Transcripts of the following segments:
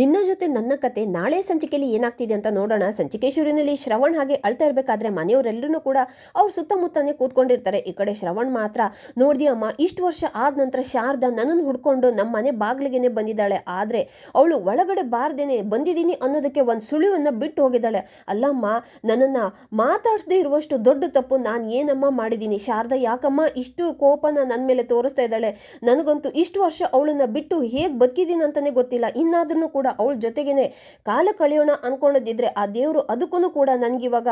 ನಿನ್ನ ಜೊತೆ ನನ್ನ ಕತೆ ನಾಳೆ ಸಂಚಿಕೆಯಲ್ಲಿ ಏನಾಗ್ತಿದೆ ಅಂತ ನೋಡೋಣ. ಸಂಚಿಕೇಶ್ವರಿನಲ್ಲಿ ಶ್ರವಣ್ ಹಾಗೆ ಅಳ್ತಾ ಇರಬೇಕಾದ್ರೆ ಮನೆಯವರೆಲ್ಲರೂ ಕೂಡ ಅವ್ರ ಸುತ್ತಮುತ್ತನೇ ಕೂತ್ಕೊಂಡಿರ್ತಾರೆ. ಈ ಕಡೆ ಶ್ರವಣ್ ಮಾತ್ರ, ನೋಡ್ದಿ ಅಮ್ಮ, ಇಷ್ಟು ವರ್ಷ ಆದ ನಂತರ ಶಾರದಾ ನನ್ನನ್ನು ಹುಡ್ಕೊಂಡು ನಮ್ಮ ಮನೆ ಬಾಗಿಲಿಗೆನೆ ಬಂದಿದ್ದಾಳೆ. ಆದರೆ ಅವಳು ಒಳಗಡೆ ಬಾರ್ದೇನೆ ಬಂದಿದ್ದೀನಿ ಅನ್ನೋದಕ್ಕೆ ಒಂದು ಸುಳಿವನ್ನು ಬಿಟ್ಟು ಹೋಗಿದ್ದಾಳೆ. ಅಲ್ಲಮ್ಮ, ನನ್ನನ್ನು ಮಾತಾಡಿಸದೇ ಇರುವಷ್ಟು ದೊಡ್ಡ ತಪ್ಪು ನಾನು ಏನಮ್ಮ ಮಾಡಿದ್ದೀನಿ? ಶಾರದಾ ಯಾಕಮ್ಮ ಇಷ್ಟು ಕೋಪನ ನನ್ನ ಮೇಲೆ ತೋರಿಸ್ತಾ ಇದ್ದಾಳೆ? ನನಗಂತೂ ಇಷ್ಟು ವರ್ಷ ಅವಳನ್ನು ಬಿಟ್ಟು ಹೇಗೆ ಬದುಕಿದ್ದೀನಿ ಅಂತಲೇ ಗೊತ್ತಿಲ್ಲ. ಇನ್ನಾದ್ರೂ ಕೂಡ ಅವಳ ಜೊತೆಗೇನೆ ಕಾಲ ಕಳೆಯೋಣ ಅನ್ಕೊಳ್ಳೋದಿದ್ರೆ ಆ ದೇವರು ಅದಕ್ಕೂ ಕೂಡ ನನಗಿವಾಗ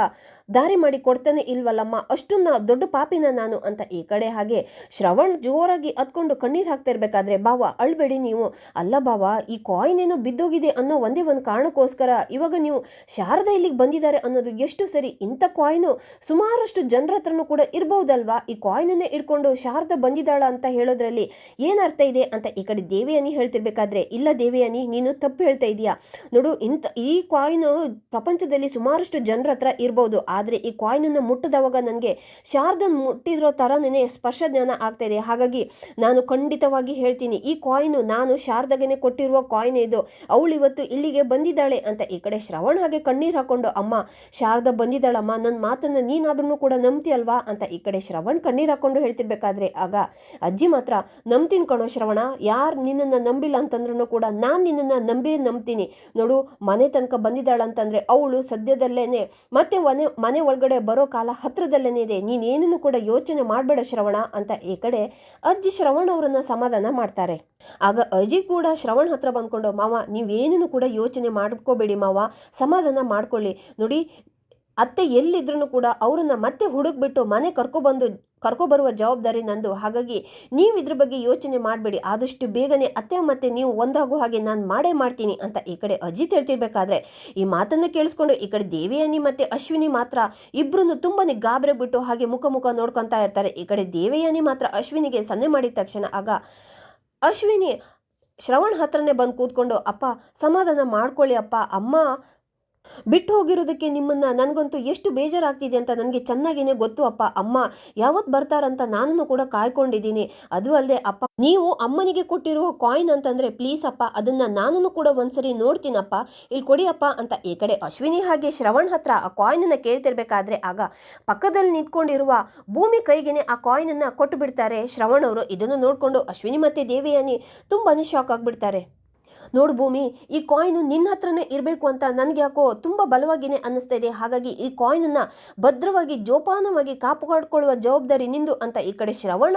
ದಾರಿ ಮಾಡಿ ಕೊಡ್ತಾನೆ ಇಲ್ವಲ್ಲಮ್ಮ? ಅಷ್ಟನ್ನ ದೊಡ್ಡ ಪಾಪಿನ ನಾನು ಅಂತ ಈ ಕಡೆ ಹಾಗೆ ಶ್ರವಣ್ ಜೋರಾಗಿ ಹತ್ಕೊಂಡು ಕಣ್ಣೀರು ಹಾಕ್ತಾ ಇರ್ಬೇಕಾದ್ರೆ ಬಾವ ಅಳ್ಬೇಡಿ ನೀವು. ಅಲ್ಲ ಬಾವ ಈ ಕಾಯಿನ್ ಏನೋ ಬಿದ್ದೋಗಿದೆ ಅನ್ನೋ ಒಂದೇ ಒಂದು ಕಾರಣಕ್ಕೋಸ್ಕರ ಇವಾಗ ನೀವು ಶಾರದಾ ಇಲ್ಲಿಗೆ ಬಂದಿದ್ದಾರೆ ಅನ್ನೋದು ಎಷ್ಟು ಸರಿ ಇಂಥ ಕಾಯಿನು ಸುಮಾರಷ್ಟು ಜನರ ಹತ್ರನೂ ಕೂಡ ಇರ್ಬಹುದಲ್ವಾ? ಈ ಕಾಯಿನನ್ನೇ ಇಟ್ಕೊಂಡು ಶಾರದ ಬಂದಿದ್ದಾಳ ಅಂತ ಹೇಳೋದ್ರಲ್ಲಿ ಏನರ್ಥ ಇದೆ ಅಂತ ಈ ಕಡೆ ದೇವಿಯಾನಿ ಹೇಳ್ತಿರ್ಬೇಕಾದ್ರೆ, ಇಲ್ಲ ದೇವಿಯಾನಿ, ನೀನು ತಪ್ಪು ಹೇಳ್ತಾ ಇದೀಯಾ? ನೋಡು, ಇಂಥ, ಈ ಕಾಯಿನ್ ಪ್ರಪಂಚದಲ್ಲಿ ಸುಮಾರಷ್ಟು ಜನರ ಹತ್ರ ಇರ್ಬೋದು. ಆದರೆ ಈ ಕಾಯಿನನ್ನು ಮುಟ್ಟದವಾಗ ನನಗೆ ಶಾರ್ದನ್ ಮುಟ್ಟಿರೋ ಥರನೇ ಸ್ಪರ್ಶ ಜ್ಞಾನ ಆಗ್ತಾ ಇದೆ. ಹಾಗಾಗಿ ನಾನು ಖಂಡಿತವಾಗಿ ಹೇಳ್ತೀನಿ, ಈ ಕಾಯಿನು ನಾನು ಶಾರ್ದಗೆನೆ ಕೊಟ್ಟಿರುವ ಕಾಯಿನ್ ಇದು. ಅವಳು ಇವತ್ತು ಇಲ್ಲಿಗೆ ಬಂದಿದ್ದಾಳೆ ಅಂತ. ಈ ಕಡೆ ಶ್ರವಣ ಹಾಗೆ ಕಣ್ಣೀರು ಹಾಕೊಂಡು, ಅಮ್ಮ, ಶಾರದ ಬಂದಿದ್ದಾಳಮ್ಮ ನನ್ನ ಮಾತನ್ನ ನೀನಾದ್ರೂ ಕೂಡ ನಂಬ್ತಿಯಲ್ವಾ ಅಂತ ಈ ಕಡೆ ಶ್ರವಣ್ ಕಣ್ಣೀರು ಹಾಕೊಂಡು ಹೇಳ್ತಿರ್ಬೇಕಾದ್ರೆ, ಆಗ ಅಜ್ಜಿ ಮಾತ್ರ, ನಂಬ್ತೀನಿ ಕಣೋ ಶ್ರವಣ, ಯಾರು ನಿನ್ನನ್ನು ನಂಬಿಲ್ಲ ಅಂತಂದ್ರೂ ಕೂಡ ನಾನು ನಿನ್ನನ್ನು ನಂಬಿ ನಂಬ್ತೀನಿ. ನೋಡು, ಮನೆ ತನಕ ಬಂದಿದ್ದಾಳಂತಂದರೆ ಅವಳು ಸದ್ಯದಲ್ಲೇನೆ, ಮತ್ತೆ ಮನೆ ಮನೆ ಒಳಗಡೆ ಬರೋ ಕಾಲ ಹತ್ರದಲ್ಲೇನೆ ಇದೆ. ನೀನೇನನ್ನು ಕೂಡ ಯೋಚನೆ ಮಾಡಬೇಡ ಶ್ರವಣ ಅಂತ ಈ ಕಡೆ ಅಜ್ಜಿ ಶ್ರವಣ್ ಅವರನ್ನ ಸಮಾಧಾನ ಮಾಡ್ತಾರೆ. ಆಗ ಅಜ್ಜಿ ಕೂಡ ಶ್ರವಣ್ ಹತ್ರ ಬಂದ್ಕೊಂಡು, ಮಾವ, ನೀವೇನನ್ನು ಕೂಡ ಯೋಚನೆ ಮಾಡ್ಕೋಬೇಡಿ ಮಾವ, ಸಮಾಧಾನ ಮಾಡ್ಕೊಳ್ಳಿ. ನೋಡಿ ಅತ್ತೆ ಎಲ್ಲಿದ್ರೂ ಕೂಡ ಅವರನ್ನ ಮತ್ತೆ ಹುಡುಕ್ಬಿಟ್ಟು ಮನೆ ಕರ್ಕೊಬಂದು ಕರ್ಕೊಬರುವ ಜವಾಬ್ದಾರಿ ನಂದು. ಹಾಗಾಗಿ ನೀವು ಇದ್ರ ಬಗ್ಗೆ ಯೋಚನೆ ಮಾಡಬೇಡಿ. ಆದಷ್ಟು ಬೇಗನೆ ಅತ್ತೆ ಮತ್ತೆ ನೀವು ಒಂದಾಗೋ ಹಾಗೆ ನಾನು ಮಾಡೇ ಮಾಡ್ತೀನಿ ಅಂತ ಈ ಕಡೆ ಅಜಿತ್ ಹೇಳ್ತಿರ್ಬೇಕಾದ್ರೆ, ಈ ಮಾತನ್ನು ಕೇಳಿಸ್ಕೊಂಡು ಈ ಕಡೆ ದೇವಯಾನಿ ಮತ್ತೆ ಅಶ್ವಿನಿ ಮಾತ್ರ ಇಬ್ಬರನ್ನು ತುಂಬಾ ಗಾಬರಿ ಬಿಟ್ಟು ಹಾಗೆ ಮುಖ ಮುಖ ನೋಡ್ಕೊತಾ ಇರ್ತಾರೆ. ಈ ಕಡೆ ದೇವಯಾನಿ ಮಾತ್ರ ಅಶ್ವಿನಿಗೆ ಸನ್ನೆ ಮಾಡಿದ ತಕ್ಷಣ ಆಗ, ಅಶ್ವಿನಿ, ಶ್ರವಣ್ ಹತ್ರನೇ ಬಂದು ಕೂತ್ಕೊಂಡು, ಅಪ್ಪ, ಸಮಾಧಾನ ಮಾಡ್ಕೊಳ್ಳಿ ಅಪ್ಪ. ಅಮ್ಮ ಬಿಟ್ಟು ಹೋಗಿರೋದಕ್ಕೆ ನಿಮ್ಮನ್ನ ನನಗಂತೂ ಎಷ್ಟು ಬೇಜಾರಾಗ್ತಿದೆ ಅಂತ ನನಗೆ ಚೆನ್ನಾಗಿನೇ ಗೊತ್ತು, ಅಪ್ಪ, ಅಮ್ಮ. ಯಾವತ್ತು ಬರ್ತಾರಂತ ನಾನು ಕೂಡ ಕಾಯ್ಕೊಂಡಿದ್ದೀನಿ. ಅದು ಅಲ್ಲದೆ ಅಪ್ಪ, ನೀವು ಅಮ್ಮನಿಗೆ ಕೊಟ್ಟಿರುವ ಕಾಯಿನ್ ಅಂತಂದ್ರೆ ಪ್ಲೀಸ್ ಅಪ್ಪ, ಅದನ್ನ ನಾನು ಕೂಡ ಒಂದ್ಸರಿ ನೋಡ್ತೀನಪ್ಪ. ಇಲ್ಲಿ ಕೊಡಿಯಪ್ಪ ಅಂತ ಈ ಕಡೆ ಅಶ್ವಿನಿ ಹಾಗೆ ಶ್ರವಣ್ ಹತ್ರ ಆ ಕಾಯಿನನ್ನ ಕೇಳ್ತಿರ್ಬೇಕಾದ್ರೆ ಆಗ ಪಕ್ಕದಲ್ಲಿ ನಿಂತ್ಕೊಂಡಿರುವ ಭೂಮಿ ಕೈಗೆನೆ ಆ ಕಾಯಿನನ್ನ ಕೊಟ್ಟು ಬಿಡ್ತಾರೆ ಶ್ರವಣ್ ಅವರು. ಇದನ್ನು ನೋಡ್ಕೊಂಡು ಅಶ್ವಿನಿ ಮತ್ತೆ ದೇವಿಯಾನಿ ತುಂಬಾನೇ ಶಾಕ್ ಆಗ್ಬಿಡ್ತಾರೆ. ನೋಡು ಭೂಮಿ, ಈ ಕಾಯಿನು ನಿನ್ನ ಹತ್ರನೇ ಇರಬೇಕು ಅಂತ ನನಗೆ ಯಾಕೋ ತುಂಬ ಬಲವಾಗಿನೇ ಅನ್ನಿಸ್ತಾ ಇದೆ. ಹಾಗಾಗಿ ಈ ಕಾಯಿನನ್ನು ಭದ್ರವಾಗಿ, ಜೋಪಾನವಾಗಿ ಕಾಪಾಡಿಕೊಳ್ಳುವ ಜವಾಬ್ದಾರಿ ನಿಂದು ಅಂತ ಈ ಕಡೆ ಶ್ರವಣ.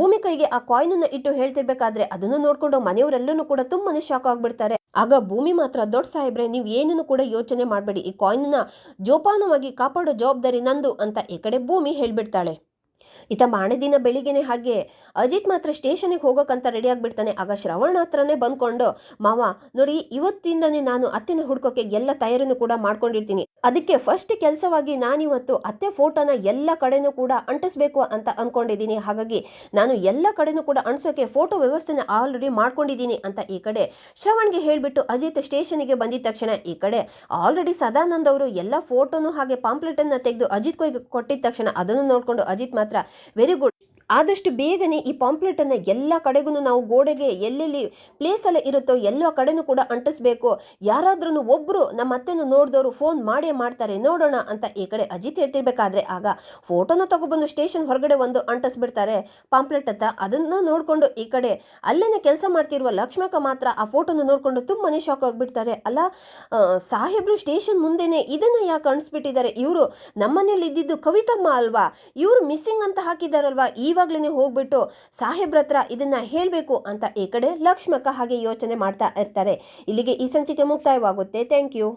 ಭೂಮಿ ಕೈಗೆ ಆ ಕಾಯಿನನ್ನು ಇಟ್ಟು ಹೇಳ್ತಿರ್ಬೇಕಾದ್ರೆ ಅದನ್ನು ನೋಡಿಕೊಂಡು ಮನೆಯವರೆಲ್ಲರೂ ಕೂಡ ತುಂಬಾನೇ ಶಾಕ್ ಆಗಿಬಿಡ್ತಾರೆ. ಆಗ ಭೂಮಿ ಮಾತ್ರ, ದೊಡ್ಡ ಸಾಹೇಬ್ರೆ, ನೀವು ಏನನ್ನು ಕೂಡ ಯೋಚನೆ ಮಾಡಬೇಡಿ. ಈ ಕಾಯಿನನ್ನು ಜೋಪಾನವಾಗಿ ಕಾಪಾಡೋ ಜವಾಬ್ದಾರಿ ನಂದು ಅಂತ ಈ ಕಡೆ ಭೂಮಿ ಹೇಳ್ಬಿಡ್ತಾಳೆ. ಈತ ಮಾರನೇ ದಿನ ಬೆಳಿಗ್ಗೆನೆ ಹಾಗೆ ಅಜಿತ್ ಮಾತ್ರ ಸ್ಟೇಷನಿಗೆ ಹೋಗೋಕ್ಕಂತ ರೆಡಿ ಆಗಿಬಿಡ್ತಾನೆ. ಆಗ ಶ್ರವಣ ಹತ್ರನೇ ಬಂದ್ಕೊಂಡು, ಮಾವ, ನೋಡಿ, ಇವತ್ತಿಂದನೇ ನಾನು ಅತ್ತೆನ ಹುಡ್ಕೋಕೆ ಎಲ್ಲ ತಯಾರಿನೂ ಕೂಡ ಮಾಡ್ಕೊಂಡಿರ್ತೀನಿ. ಅದಕ್ಕೆ ಫಸ್ಟ್ ಕೆಲಸವಾಗಿ ನಾನಿವತ್ತು ಅತ್ತೆ ಫೋಟೋನ ಎಲ್ಲ ಕಡೆನೂ ಕೂಡ ಅಂಟಿಸ್ಬೇಕು ಅಂತ ಅನ್ಕೊಂಡಿದ್ದೀನಿ. ಹಾಗಾಗಿ ನಾನು ಎಲ್ಲ ಕಡೆನೂ ಕೂಡ ಅಂಟಿಸೋಕೆ ಫೋಟೋ ವ್ಯವಸ್ಥೆನ ಆಲ್ರೆಡಿ ಮಾಡ್ಕೊಂಡಿದ್ದೀನಿ ಅಂತ ಈ ಕಡೆ ಶ್ರವಣ್ಗೆ ಹೇಳಿಬಿಟ್ಟು ಅಜಿತ್ ಸ್ಟೇಷನಿಗೆ ಬಂದಿದ್ದ ತಕ್ಷಣ ಈ ಕಡೆ ಆಲ್ರೆಡಿ ಸದಾನಂದ್ ಅವರು ಎಲ್ಲ ಫೋಟೋನು ಹಾಗೆ ಪಾಂಪ್ಲೆಟನ್ನು ತೆಗೆದು ಅಜಿತ್ ಕೊಯ್ಗೆ ಕೊಟ್ಟಿದ್ದ ತಕ್ಷಣ ಅದನ್ನು ನೋಡಿಕೊಂಡು ಅಜಿತ್ ಮಾತ್ರ വെരി ഗുഡ് ಆದಷ್ಟು ಬೇಗನೆ ಈ ಪಾಂಪ್ಲೆಟನ್ನು ಎಲ್ಲ ಕಡೆಗೂ ನಾವು ಗೋಡೆಗೆ ಎಲ್ಲೆಲ್ಲಿ ಪ್ಲೇಸ್ ಎಲ್ಲ ಇರುತ್ತೋ ಎಲ್ಲ ಕಡೆನೂ ಕೂಡ ಅಂಟಿಸ್ಬೇಕು. ಯಾರಾದ್ರೂ ಒಬ್ಬರು ನಮ್ಮ ಅತ್ತೆನ ನೋಡಿದವರು ಫೋನ್ ಮಾಡೇ ಮಾಡ್ತಾರೆ, ನೋಡೋಣ ಅಂತ ಈ ಕಡೆ ಅಜಿತ್ ಹೇಳ್ತಿರ್ಬೇಕಾದ್ರೆ ಆಗ ಫೋಟೋನ ತಗೊಬಂದು ಸ್ಟೇಷನ್ ಹೊರಗಡೆ ಒಂದು ಅಂಟಿಸ್ಬಿಡ್ತಾರೆ. ಪಾಂಪ್ಲೆಟ್ ಅಂತ ಅದನ್ನ ನೋಡಿಕೊಂಡು ಈ ಕಡೆ ಅಲ್ಲೇನೆ ಕೆಲಸ ಮಾಡ್ತಿರುವ ಲಕ್ಷ್ಮಕ ಮಾತ್ರ ಆ ಫೋಟೋನ ನೋಡಿಕೊಂಡು ತುಂಬಾನೇ ಶಾಕ್ ಆಗಿಬಿಡ್ತಾರೆ. ಅಲ್ಲ ಸಾಹೇಬ್ರು ಸ್ಟೇಷನ್ ಮುಂದೆನೆ ಇದನ್ನು ಯಾಕೆ ಅಂಟಿಸ್ಬಿಟ್ಟಿದ್ದಾರೆ? ಇವರು ನಮ್ಮನೇಲಿ ಇದ್ದಿದ್ದು ಕವಿತಮ್ಮ ಅಲ್ವಾ? ಇವರು ಮಿಸ್ಸಿಂಗ್ ಅಂತ ಹಾಕಿದಾರಲ್ವಾ ಇವಾಗ್ಲೇ ಹೋಗ್ಬಿಟ್ಟು ಸಾಹೇಬ್ರ ಹತ್ರ ಇದನ್ನ ಹೇಳಬೇಕು ಅಂತ ಈ ಕಡೆ ಲಕ್ಷ್ಮಕ್ಕ ಹಾಗೆ ಯೋಚನೆ ಮಾಡ್ತಾ ಇರ್ತಾರೆ. ಇಲ್ಲಿಗೆ ಈ ಸಂಚಿಕೆ ಮುಕ್ತಾಯವಾಗುತ್ತೆ. Thank you